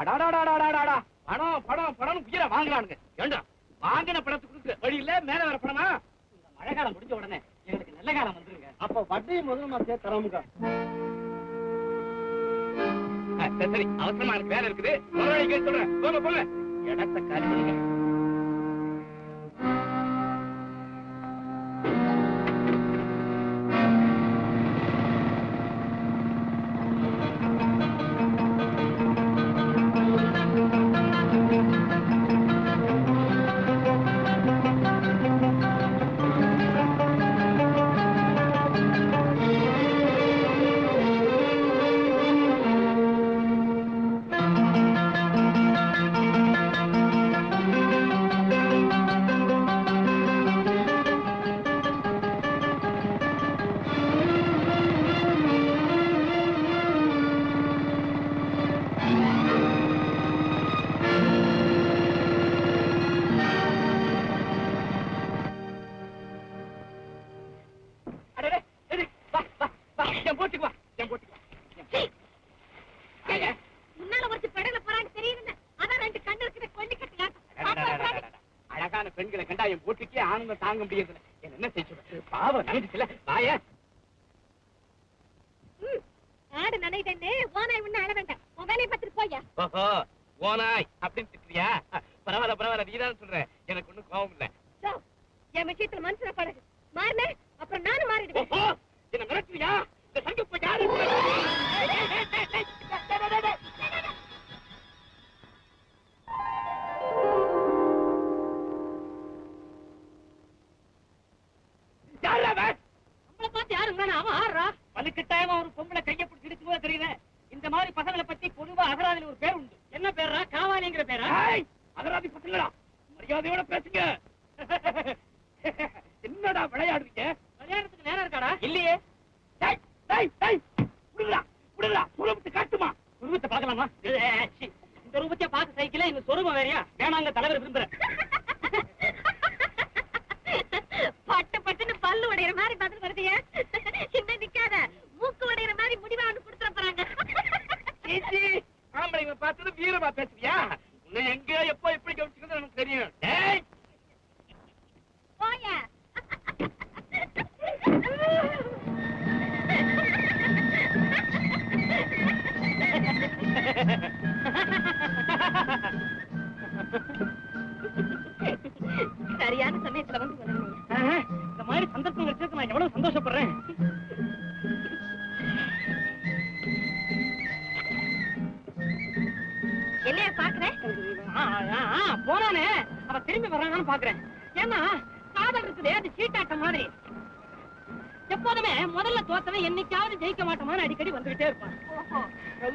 அடாடாடாடாடாடா பணம் பணம் பணம் உயிரை வாங்கலானுங்க ஏண்டா வாங்கின கொடுக்குற வழி இல்ல மேல வர இந்த மழை காலம் முடிஞ்ச உடனே எங்களுக்கு நல்ல காலம் வந்துருங்க. அப்ப வட்டி முதல் மாசே தரமுங்க சரி அவசரமா எனக்கு வேலை இருக்குது. முதலாளிக்கு சொல்றேன். போங்க போங்க. இடத்த காலி பண்ணுங்க 打个兵。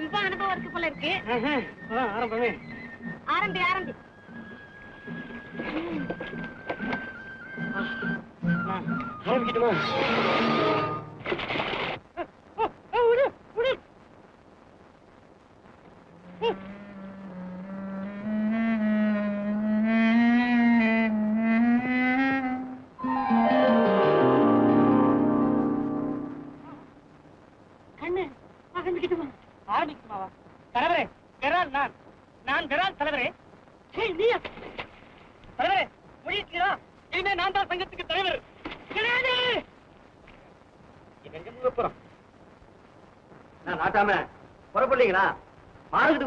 ரொம்ப அனுபவம் இருக்கு போல இருக்கு. ஆரம்பமே. ஆரம்பி ஆரம்பி.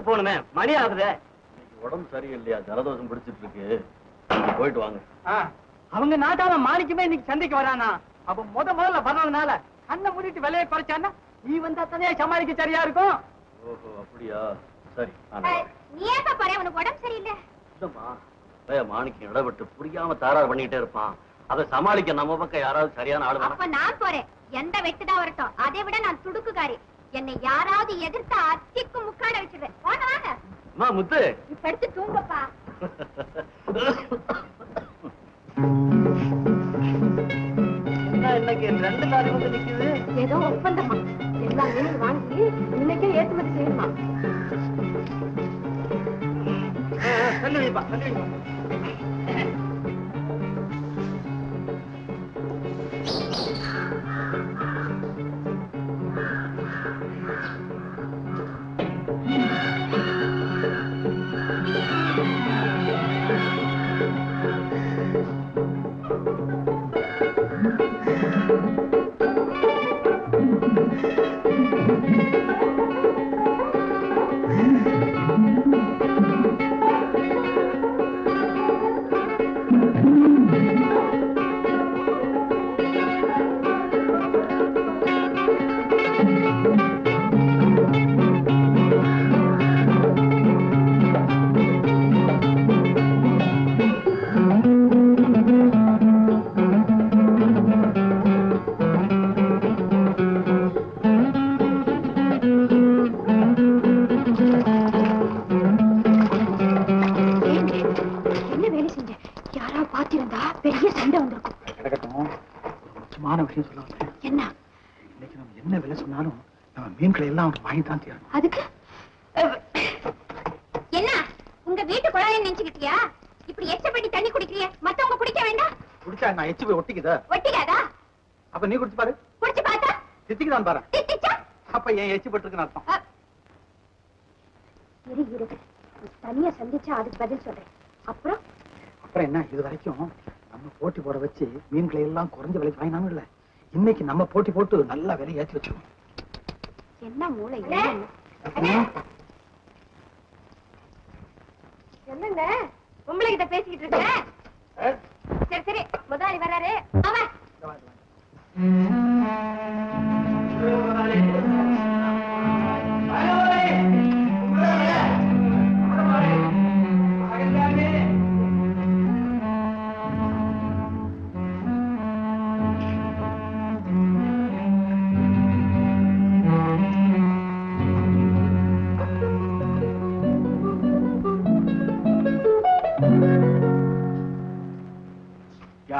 மார்க்கெட்டுக்கு போகணுமே. மணி ஆகுதே. உடம்பு சரியில்லையா? ஜலதோஷம் பிடிச்சிட்டு இருக்கு. போயிட்டு வாங்க. அவங்க நாட்டாம மாணிக்கமே இன்னைக்கு சந்தைக்கு வரானா? அப்ப முத முதல்ல வர்றதுனால கண்ணை மூடிட்டு விலையை குறைச்சான்னா நீ வந்தா தானே சமாளிக்க சரியா இருக்கும்? ஓஹோ அப்படியா? சரி. நீ ஏப்பா உனக்கு உடம்பு சரியில்லை. இல்லம்மா. மாணிக்கம் இடப்பட்டு புரியாம தாராறு பண்ணிக்கிட்டே இருப்பான். அதை சமாளிக்க நம்ம பக்கம் யாராவது சரியான ஆளு அப்ப நான் போறேன். எந்த வெட்டுதான் வரட்டும். அதை விட நான் துடுக்குக்காரி. என்னை யாராவது எதிர்த்து அத்திக்கு முக்காட வச்சிருவேன். வாங்க வாங்க. அம்மா முத்து. இப்ப எடுத்து தூங்கப்பா. என்ன இன்னைக்கு ரெண்டு காரி வந்து நிக்குது. ஏதோ ஒப்பந்தமா? எல்லா மீனும் வாங்கி இன்னைக்கே ஏற்றுமதி செய்யணுமா? குடிச்சா நான் எச்சு போய் ஒட்டிக்குதா. ஒட்டிக்காதா? அப்ப நீ குடிச்சு பாரு. குடிச்சு பார்த்தா? தித்திக்கு தான் பாரு. தித்திச்சா? அப்ப என் எச்சு பட்டுருக்குன்னு அர்த்தம். இரு இரு. தனியா சந்திச்சா அதுக்கு பதில் சொல்றேன். அப்புறம்? அப்புறம் என்ன? இது வரைக்கும் நம்ம போட்டி போட வச்சு மீன்களை எல்லாம் குறைஞ்ச விலைக்கு வாங்கினாலும் இல்ல. இன்னைக்கு நம்ம போட்டி போட்டு நல்லா விலை ஏற்றி வச்சிருவோம். என்ன மூளை? என்னங்க? உங்களை கிட்ட பேசிக்கிட்டு இருக்க? சரி சரி. முதலாளி வர்றாரு.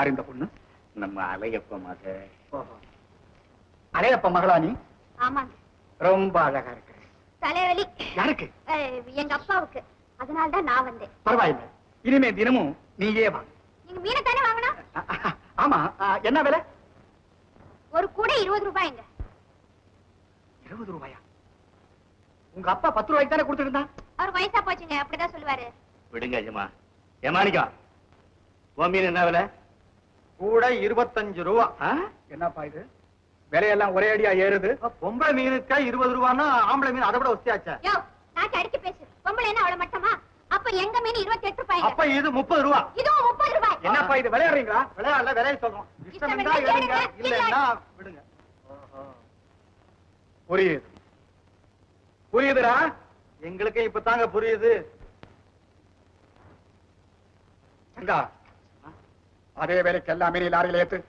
யார் இந்த பொண்ணு? நம்ம அலையப்ப மக. அலையப்ப மகளா நீ? ஆமாங்க. ரொம்ப அழகா இருக்கு. தலைவலி. யாருக்கு? எங்க அப்பாவுக்கு. அதனால தான் நான் வந்தேன். பரவாயில்லை. இனிமே தினமும் நீயே வா. நீங்க மீனை தானே வாங்கணும் ஆமா. என்ன விலை? ஒரு கூடை இருபது ரூபாய்ங்க. இருபது ரூபாயா? உங்க அப்பா பத்து ரூபாய்க்கு தானே கொடுத்துட்டு இருந்தா அவர் வயசா போச்சுங்க அப்படிதான் சொல்லுவாரு. விடுங்க அஜமா ஏமாணிக்கா உன் மீன் என்ன விலை? கூட இருபத்தஞ்சு ரூபா. என்னப்பா இது? விலையெல்லாம் ஒரே அடியா ஏறுது. பொம்பளை மீனுக்கா இருபது ரூபான்னா ஆம்பளை மீன் அதை விட ஒஸ்தியாச்சா அடிக்க பேசு. பொம்பளை என்ன அவ்வளவு மட்டமா? அப்ப எங்க மீன் இருபத்தி எட்டு ரூபாய்ங்க அப்ப இது முப்பது ரூபா. இதுவும் முப்பது ரூபாய். என்னப்பா இது விளையாடுறீங்களா? விளையாடல விலையை சொல்றோம். இஷ்டம் இருந்தா எடுங்க இல்லைன்னா விடுங்க. புரியுது. புரியுதுடா? எங்களுக்கு இப்பதாங்க புரியுது. எங்கா? அதே வேலைக்கு எல்லாமே நீ லாரியில ஏத்து.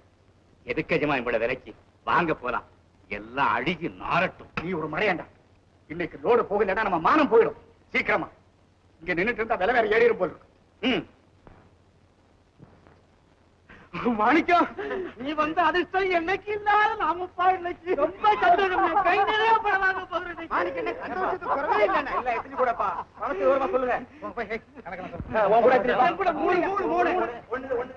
எதுக்கு அஜமா இவ்வளவு விலைக்கு? வாங்க போலாம். எல்லாம் அழுகி நாரட்டும் நீ ஒரு மடையாண்டா. இன்னைக்கு லோடு போகலன்னா நம்ம மானம் போயிடும். சீக்கிரமா. இங்க நின்னுட்டு இருந்தா விலை வேற ஏறிடும் போல் இருக்கு. ம். மாணிக்கம் நீ வந்து அதிர்ஷ்டம் என்னைக்கு இல்லாத நாமப்பா இன்னைக்கு. ரொம்ப சந்தோஷம். கை நிறைய பணம் வாங்க போகிறேன் மாணிக்கம் என்ன சந்தோஷத்துக்கு குறவே இல்லை இல்ல எத்தனை கூடப்பா பணத்தை விவரமா சொல்லுங்க. உன் கூட கூட மூணு மூணு மூணு ஒண்ணு ஒண்ணு.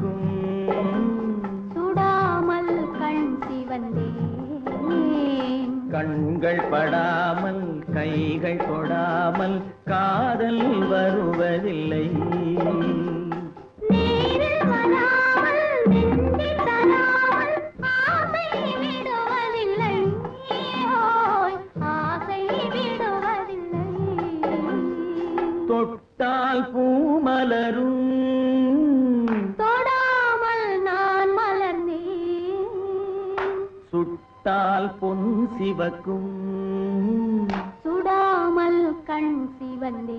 go. వందే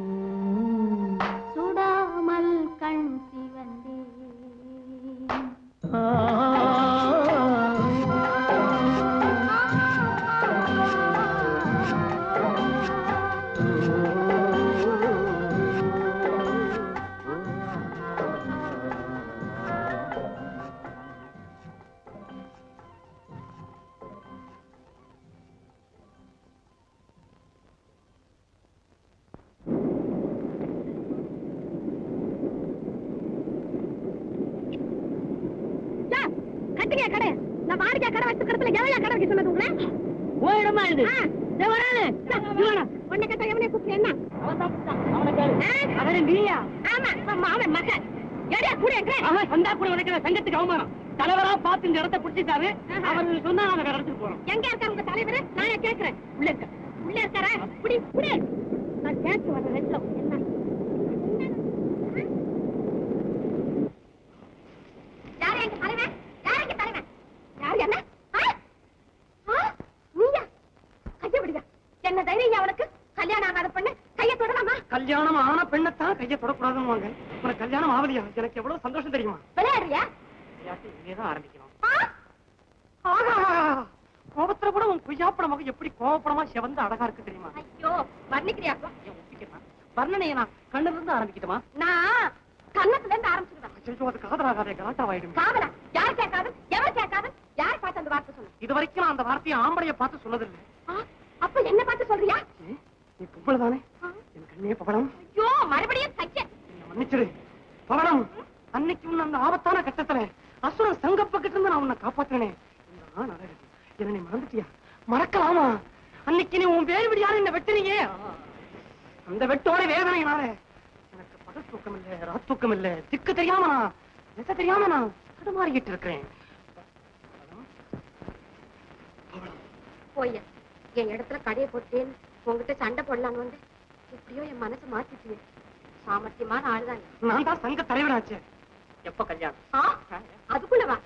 யாருக்கா கடை வச்சு கடத்துல எவ்வளவு கடை வைக்க சொன்னது உங்களை ஓ இது? என்ன? அவன் அவன் மகன். எடையா சங்கத்துக்கு அவமானம்? தலைவரா பார்த்து இந்த இடத்தை பிடிச்சிட்டாரு. அவருக்கு சொன்னா அவன் வேற இடத்துக்கு போறோம் எங்க இருக்காரு உங்க தலைவர்? நானே இருக்க உள்ள புடி புடி நான் கேட்க வரேன் ரெட்ல என்ன? யாரு எங்க பெண்ணைத்தான் கையை தொடக்கூடாதுன்னு வாங்க உனக்கு கல்யாணம் ஆகலையா? எனக்கு எவ்வளவு சந்தோஷம் தெரியுமா? விளையாடுறியா? இனிமேதான் ஆரம்பிக்கணும். கோபத்துல கூட உன் கொய்யாப்பட மகன் எப்படி கோபப்படமா செவந்து அழகா இருக்கு தெரியுமா? ஐயோ வர்ணிக்கிறியா? ஒப்பிக்கிறேன் வர்ணனையை நான் கண்ணுல இருந்து ஆரம்பிக்கட்டுமா? நான் கன்னத்துல இருந்து ஆரம்பிச்சிருவேன். அது காதலாகாதே கலாட்டாவாயிடும். காவலா யார் கேட்காது எவர் கேட்காது யார் பார்த்து அந்த வார்த்தை சொன்ன இது வரைக்கும் நான் அந்த வார்த்தையை ஆம்பளைய பார்த்து சொன்னதில்லை? அப்ப என்ன பார்த்து சொல்றியா? நீ பொம்பளை தானே? என் கண்ணே ஐயோ மறுபடியும் என்னை மன்னிச்சிடு. பவனம் அன்னைக்கு உன்னை அந்த ஆபத்தான கட்டத்துல அசுரன் சங்கப்பக்கிட்டு இருந்து நான் உன்னை காப்பாத்தினேன். அழகு. என்ன நீ மறந்துட்டியா? மறக்கலாமா? அன்னைக்கு நீ உன் வேறு விடியாரு என்ன வெட்டினீங்க. அந்த வெட்டோட வேதனையினால எனக்கு பகல் தூக்கம் இல்ல ராத் தூக்கம் இல்ல. திக்கு தெரியாம நான் திசை தெரியாம நான் தடுமாறிக்கிட்டு இருக்கிறேன். போய் என் இடத்துல கடையை போட்டேன்னு உங்ககிட்ட சண்டை போடலான்னு வந்து எப்படியோ என் மனசை மாத்திட்டியே சாமர்த்தியமான ஆளுதான். நான் தான் சங்க தலைவராச்சே. எப்ப கல்யாணம்? ஆ? அதுக்குள்ள வா.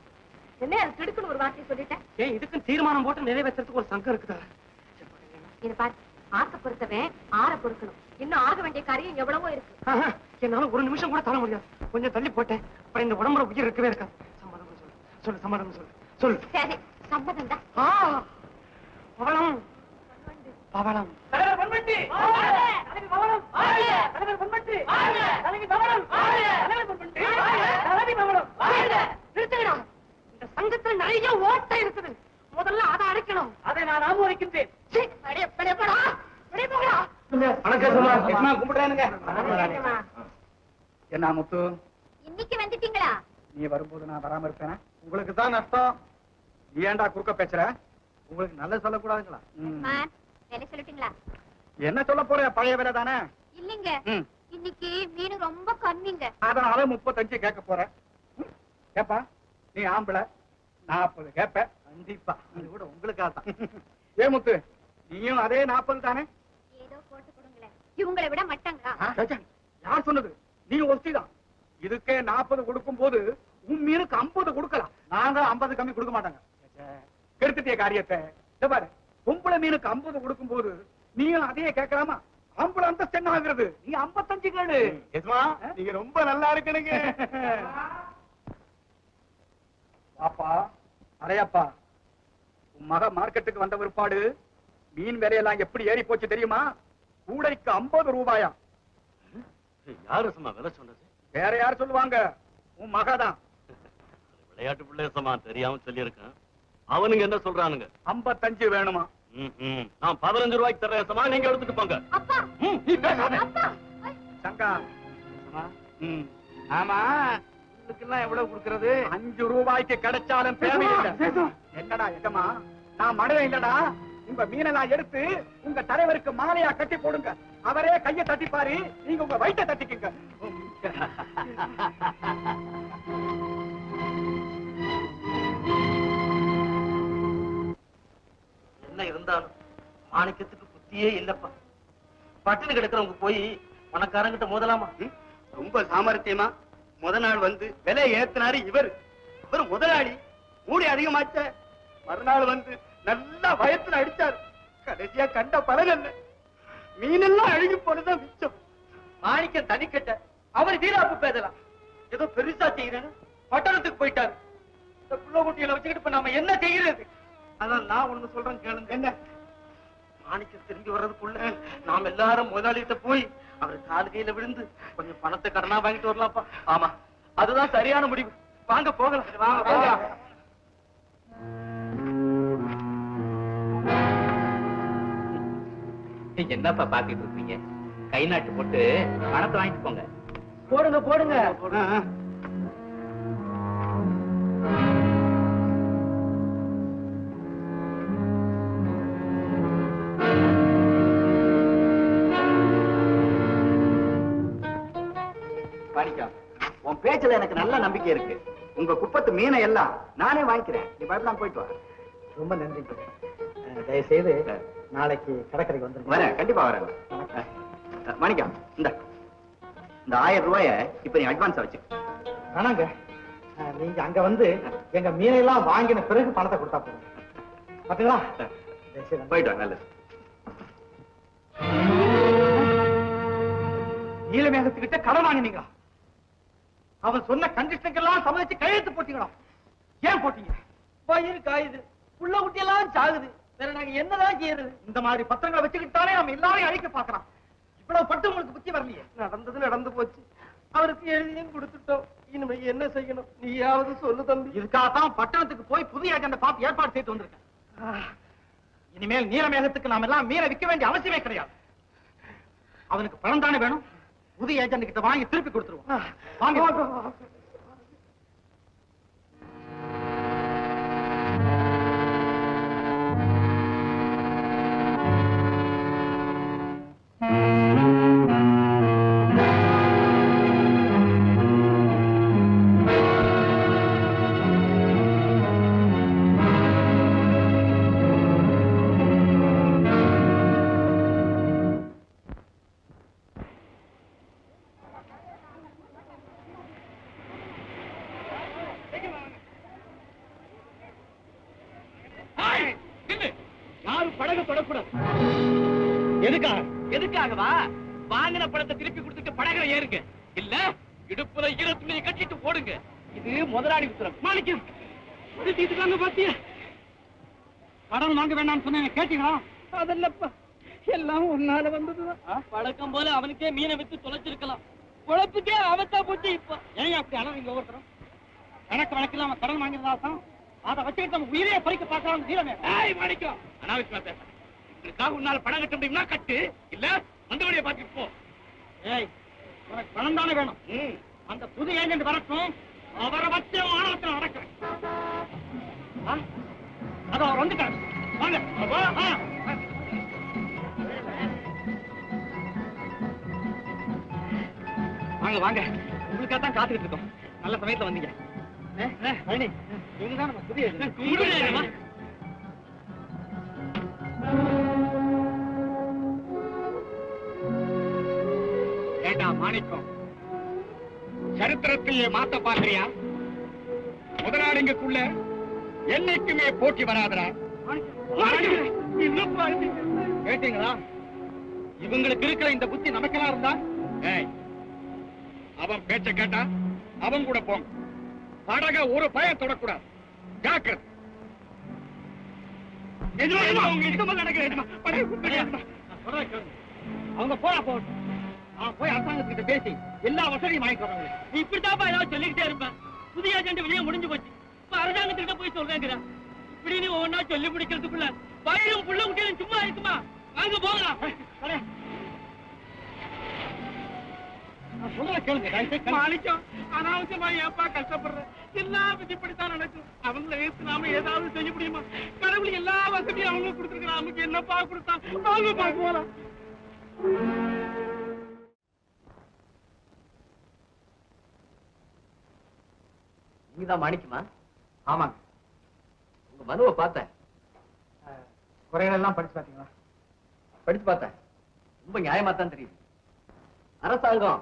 என்ன அது திடுக்குன்னு ஒரு வார்த்தையை சொல்லிட்டேன்? ஏன் இதுக்கும் தீர்மானம் போட்டு நிறைவேற்றுறதுக்கு ஒரு சங்கம் இருக்குதா? இது பாரு ஆசை பொறுத்தவன் ஆற பொறுக்கணும். இன்னும் ஆக வேண்டிய காரியம் எவ்வளவோ இருக்கு. என்னால ஒரு நிமிஷம் கூட தாழ முடியாது. கொஞ்சம் தள்ளி போட்டேன். அப்புறம் இந்த உடம்புல உயிர் இருக்கவே இருக்காது. சம்மதம் சொல்லு. சொல்லு சம்மதம் சொல்லு. சொல்லு. சரி சம்மதம் தான் ஆ, பவளம். தலைவர் தலைவர் தலைவர் தலைவி இந்த சங்கத்துல நிறைய ஓட்டை இருக்குது. முதல்ல அதை அடைக்கணும். அதை நான் ஆமோதிக்கின்றேன் என்ன முத்து? இன்னைக்கு வந்துட்டீங்களா? நீ வரும்போது நான் வராம இருப்பேனா? உங்களுக்கு தான் நஷ்டம். ஏன்டா குறுக்க பேசுற? உங்களுக்கு நல்ல சொல்லக்கூடாதுங்களா? சொல்லிட்டீங்களா? என்ன சொல்ல போற பழைய வேலை தானே? இல்லைங்க. இன்னைக்கு மீன் ரொம்ப கம்மிங்க. அதனால முப்பத்தஞ்சு கேட்க போறேன் ம். கேப்பா நீ ஆம்பளை. நாற்பது கேப்ப. கண்டிப்பா. அது கூட உங்களுக்காக தான். ஏ முத்து நீயும் அதே நாற்பது தானே? ஏதோ போட்டு கொடுங்களேன். இவங்களை விட மாட்டாங்களா? யார் சொன்னது? நீ ஒஸ்திதான் இதுக்கே நாற்பது கொடுக்கும் போது உன் மீனுக்கு ஐம்பது கொடுக்கலாம். நாங்க ஐம்பது கம்மி கொடுக்க மாட்டாங்க. கெடுத்துட்டிய காரியத்தை. இத பாரு பொம்பளை மீனுக்கு ஐம்பது கொடுக்கும் போது நீயும் அதையே கேட்கலாமா? ஐம்பது அந்தஸ்து என்ன ஆகுறது நீ ஐம்பத்தஞ்சு கேளு நீங்க ரொம்ப நல்லா இருக்கணுங்க. பாப்பா அரையாப்பா உன் மக மார்க்கெட்டுக்கு வந்த பிற்பாடு மீன் விலையெல்லாம் எப்படி ஏறி போச்சு தெரியுமா? கூடைக்கு ஐம்பது ரூபாயா? யாரு சும்மா விலை சொன்னது? வேற யார் சொல்லுவாங்க? உன் மகதான். விளையாட்டு பிள்ளை சமா தெரியாம சொல்லியிருக்கேன். அவனுங்க என்ன சொல்றானுங்க? ஐம்பத்தஞ்சு வேணுமா. நான் பதினஞ்சு ரூபாய்க்கு தர்றேன் சமா நீங்க எடுத்துட்டு போங்க. அப்பா. ம், நீ பேசாத. அப்பா. சங்கா. ம். ஆமா. எல்லாம் எவ்வளவு கொடுக்கறது? அஞ்சு ரூபாய்க்கு கிடைச்சாலும் தேவையில்லை. என்னடா எஜமா? நான் மனிதன் இல்லடா. உங்க மீனெல்லாம் எடுத்து உங்க தலைவருக்கு மாலையா கட்டி போடுங்க. அவரே கைய தட்டிப்பாரு. நீங்க உங்க வயிற்ற தட்டிக்குங்க. என்ன இருந்தாலும் மாணிக்கத்துக்கு புத்தியே இல்லப்பா. பட்டினு கிடக்கிறவங்க போய் பணக்காரங்கிட்ட மோதலாமா? ரொம்ப சாமர்த்தியமா. முத நாள் வந்து விலை ஏத்தினாரு இவர். இவர் முதலாளி. மூடி அதிகமாச்ச. மறுநாள் வந்து நல்லா வயத்துல அடிச்சாரு. கடைசியா கண்ட பலன் என்ன? மீனெல்லாம் அழுகி போனதான் மிச்சம். மாணிக்கம் தனிக்கட்ட. அவர் வீராப்பு பேதலாம். ஏதோ பெருசா செய்யறேன்னு பட்டணத்துக்கு போயிட்டாரு. இந்த புள்ள குட்டியில வச்சுக்கிட்டு இப்ப நாம என்ன செய்யறது? அதான் நான் ஒண்ணு சொல்றேன் கேளுங்க. என்ன? மாணிக்கம் திரும்பி வர்றதுக்குள்ள நாம எல்லாரும் முதலாளிகிட்ட போய் அவர் கால் கையில விழுந்து கொஞ்சம் பணத்தை கடனா வாங்கிட்டு வரலாம்ப்பா. ஆமா அதுதான் சரியான முடிவு. வாங்க போகலாம். வாங்க போகலாம். என்னப்பா பாத்துட்டு இருக்கீங்க? கை நாட்டு போட்டு பணத்தை வாங்கிட்டு போங்க. போடுங்க. போடுங்க. நம்பிக்கை இருக்கு. உங்க குப்பத்து மீனை எல்லாம் நானே வாங்கிக்கிறேன். நீ பயப்படாம போயிட்டு வா. ரொம்ப நன்றி தயவு செய்து நாளைக்கு கடற்கரைக்கு வந்துருங்க. வரேன். கண்டிப்பா வரேன். அஹ், மாணிக்கம் இந்த. இந்த ஆயிரம் ரூபாய இப்ப நீ அட்வான்ஸ் வச்சு அஹ், நீங்க அங்க வந்து எங்க மீனையெல்லாம் வாங்கின பிறகு பணத்தை கொடுத்தா போதும். பாத்தீங்களா? போயிட்டு வா நல்லது. நீலமேகத்துக்கிட்ட கடன் வாங்கினீங்களா? அவன் சொன்ன கண்டிஷனுக்கெல்லாம் சம்மதிச்சு கையெழுத்து போட்டீங்களா? ஏன் போட்டீங்க? பயிர் காயுது புள்ள குட்டியெல்லாம் சாகுது. வேற நாங்க என்னதான் செய்யறது? இந்த மாதிரி பத்திரங்களை வச்சுக்கிட்டாலே நம்ம எல்லாரையும் அழிக்க பாக்குறான் இவ்வளவு பட்டு உங்களுக்கு புத்தி வரலையே? நடந்தது நடந்து போச்சு. அவருக்கு எழுதியும் கொடுத்துட்டோம். இனிமே என்ன செய்யணும்? நீயாவது சொல்லு தம்பி. இதுக்காகத்தான் பட்டணத்துக்கு போய் புதிய அஜெண்டா பார்த்து ஏற்பாடு செய்து வந்திருக்கேன். இனிமேல் நீலமேகத்துக்கு நாம எல்லாம் மீனை விற்க வேண்டிய அவசியமே கிடையாது. அவனுக்கு பணம் தானே வேணும்? புதிய ஏஜென்ட் கிட்ட வாங்கி திருப்பி கொடுத்துருவோம். வாங்க. இதுக்காங்க பாத்தியா? கடன் வாங்க வேண்டாம்னு சொன்னேன் கேட்டீங்களா? அதல்லப்பா எல்லாம் உன்னால வந்ததுதான். பழக்கம் போல அவனுக்கே மீனை வித்து தொலைச்சிருக்கலாம். குழப்புக்கே அவத்தா போச்சு இப்ப. ஏன் அப்படி அழகு ஒவ்வொருத்தரும்? கணக்கு வழக்கு இல்லாம கடன் வாங்கியிருந்தா தான் அதை வச்சுக்கிட்டு நம்ம உயிரே பறிக்க பார்க்கலாம் ஏய் மாணிக்கம். அனாவசியமா பேச இதுக்காக உன்னால பணம் கட்ட முடியும்னா கட்டு. இல்ல அந்த வழியை பார்த்துட்டு போ. ஏய் உனக்கு பணம் தானே வேணும். அந்த புது ஏஜென்ட் வரட்டும். அவரை வச்சு ஆணவத்தில் நடக்கிறேன். ஆ? அதோ அவர் வந்துட்டார். வாங்க. வாங்க வாங்க. உங்களுக்காக தான் காத்துக்கிட்டு இருக்கோம். நல்ல சமயத்துல வந்தீங்க. இவங்கதான் நம்ம புதிய. ஏண்டா மாணிக்கம்? சரித்திரத்தையே மாத்த பாக்குறியா முதலாளிங்களுக்குள்ள என்னைக்குமே போட்டி வராதரா கேட்டீங்களா? இவங்களுக்கு இருக்கிற இந்த புத்தி நமக்கெல்லாம் இருந்தா? அவன் பேச்ச கேட்டா அவன் கூட போங்க படக ஒரு பயம் தொடக்கூடாது. ஜாக்கிரதை? அவங்க போறா போகட்டும் அவன் போய் அரசாங்கத்துக்கிட்ட பேசி எல்லா வசதியும் வாங்கி தராங்க நீ இப்படித்தாப்பா ஏதாவது சொல்லிக்கிட்டே இருப்பேன் புதிய ஏஜென்ட் வெளியே முடிஞ்சு போச்சு. இப்ப அரசாங்கத்துக்கிட்ட போய் சொல்றேங்கிறா இப்படி நீ ஒவ்வொன்னா சொல்லி முடிக்கிறதுக்குள்ள வயலும் புள்ள குட்டியும் சும்மா இருக்குமா? வாங்க போகலாம். மாணிக்கம் அனாவசியமா ஏப்பா எல்லா விதிப்படித்தான் நடக்கும்? அவங்கள ஏத்து நாம ஏதாவது செய்ய முடியுமா? கடவுள் எல்லா வசதியும் அவங்க கொடுத்துருக்கான் நமக்கு என்னப்பா கொடுத்தான்? வாங்க பார்க்க போலாம். நீங்கதான் மாணிக்குமா? ஆமாங்க. உங்க மனுவை பார்த்தேன். குறைகள் எல்லாம் படிச்சு பாத்தீங்களா படிச்சு பார்த்தேன். ரொம்ப நியாயமா தான் தெரியுது. அரசாங்கம்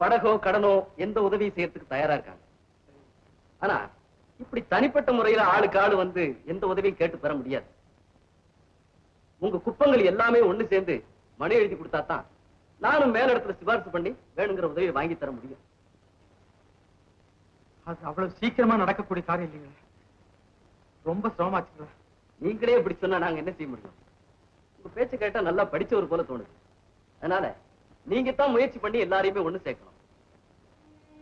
படகோ கடனோ எந்த உதவி செய்யறதுக்கு தயாரா இருக்காங்க. ஆனா இப்படி தனிப்பட்ட முறையில ஆளுக்கு ஆளு வந்து எந்த உதவியும் கேட்டு பெற முடியாது. உங்க குப்பங்கள் எல்லாமே ஒண்ணு சேர்ந்து மனு எழுதி கொடுத்தா தான் நானும் மேலிடத்துல சிபாரிசு பண்ணி வேணுங்கிற உதவியை வாங்கி தர முடியும். அது அவ்வளவு சீக்கிரமா நடக்கக்கூடிய காரியம் இல்லைங்களே ரொம்ப சிரமமாச்சுங்களா நீங்களே இப்படி சொன்னா நாங்க என்ன செய்ய முடியும்? உங்க பேச்ச கேட்டா நல்லா படிச்சவர் போல தோணுது. அதனால நீங்க தான் முயற்சி பண்ணி எல்லாரையுமே ஒண்ணு சேர்க்கணும்.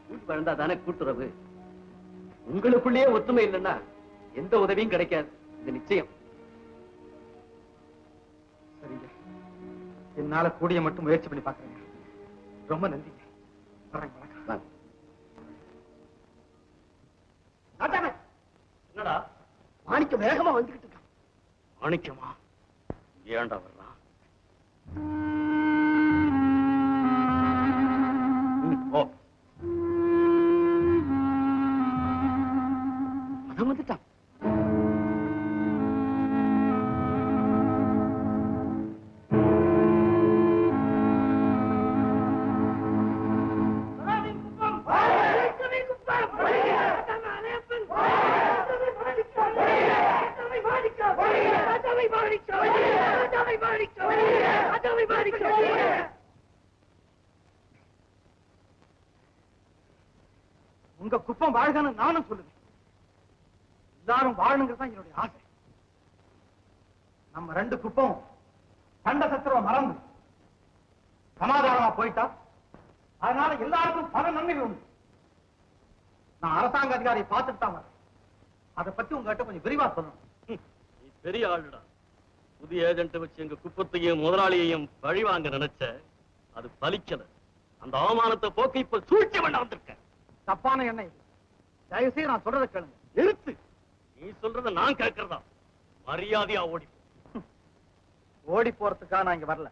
கூட்டு வளர்ந்தா தானே கூட்டுறவு? உங்களுக்குள்ளேயே ஒத்துமை இல்லைன்னா எந்த உதவியும் கிடைக்காது. இது நிச்சயம். சரிங்க. என்னால கூடிய மட்டும் முயற்சி பண்ணி பாக்குறேங்க ரொம்ப நன்றிங்க. வரேங்க வணக்கம். என்னடா? மாணிக்கம் வேகமா வந்துகிட்டு இருக்கான். மாணிக்கமா? ஏன்டா வர்றான்? ம், உங்க குப்பம் வாழ்கன்னு நானும் சொல்லுவேன். எல்லாரும் வாழணுங்கிறது என்னுடைய ஆசை. நம்ம ரெண்டு குப்பம் சண்ட சத்துருவ மறந்து சமாதானமா போயிட்டா அதனால எல்லாருக்கும் பல நன்மை உண்டு. நான் அரசாங்க அதிகாரியை பார்த்துட்டு தான் வரேன். அதை பத்தி உங்ககிட்ட கொஞ்சம் விரிவா சொல்லணும். பெரிய ஆளுடா. புதிய ஏஜென்ட் வச்சு எங்க குப்பத்தையும் முதலாளியையும் பழி வாங்க நினைச்ச அது பலிக்கல. அந்த அவமானத்தை போக்க இப்ப சூழ்ச்சி பண்ண வந்திருக்க. தப்பான எண்ணம் இது. தயவு செய்து நான் சொல்றதை கேளுங்க. நிறுத்து. நீ சொல்றத நான் கேட்கறதா? மரியாதையா ஓடி. ஓடி போறதுக்காக நான் இங்க வரல.